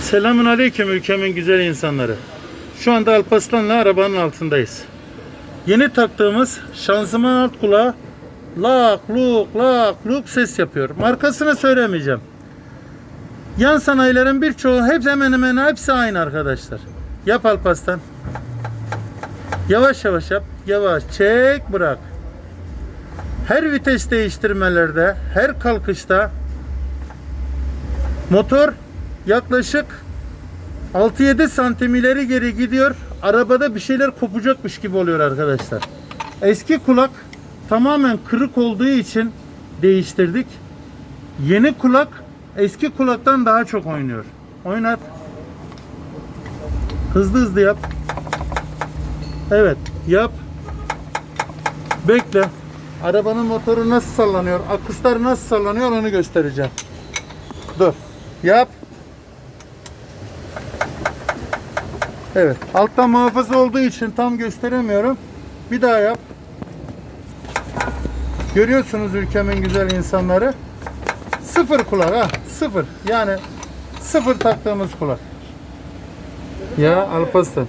Selamun Aleyküm ülkemin güzel insanları. Şu anda Alpaslan'la arabanın altındayız. Yeni taktığımız şanzıman alt kulağı lak luk lak luk ses yapıyor. Markasını söylemeyeceğim. Yan sanayilerin birçoğu hep hemen hemen hepsi aynı arkadaşlar. Yap Alpaslan. Yavaş yavaş yap. Yavaş çek bırak. Her vites değiştirmelerde, her kalkışta motor yaklaşık 6-7 santim ileri geri gidiyor. Arabada bir şeyler kopacakmış gibi oluyor arkadaşlar. Eski kulak tamamen kırık olduğu için değiştirdik. Yeni kulak eski kulaktan daha çok oynuyor. Oynat. Hızlı hızlı yap. Evet, yap. Bekle. Arabanın motoru nasıl sallanıyor, akıslar nasıl sallanıyor onu göstereceğim. Dur. Yap. Evet. Alttan muhafaza olduğu için tam gösteremiyorum. Bir daha yap. Görüyorsunuz ülkemin güzel insanları. Sıfır kulak ha. Sıfır. Yani sıfır taktığımız kulak. Ya Alpaslan.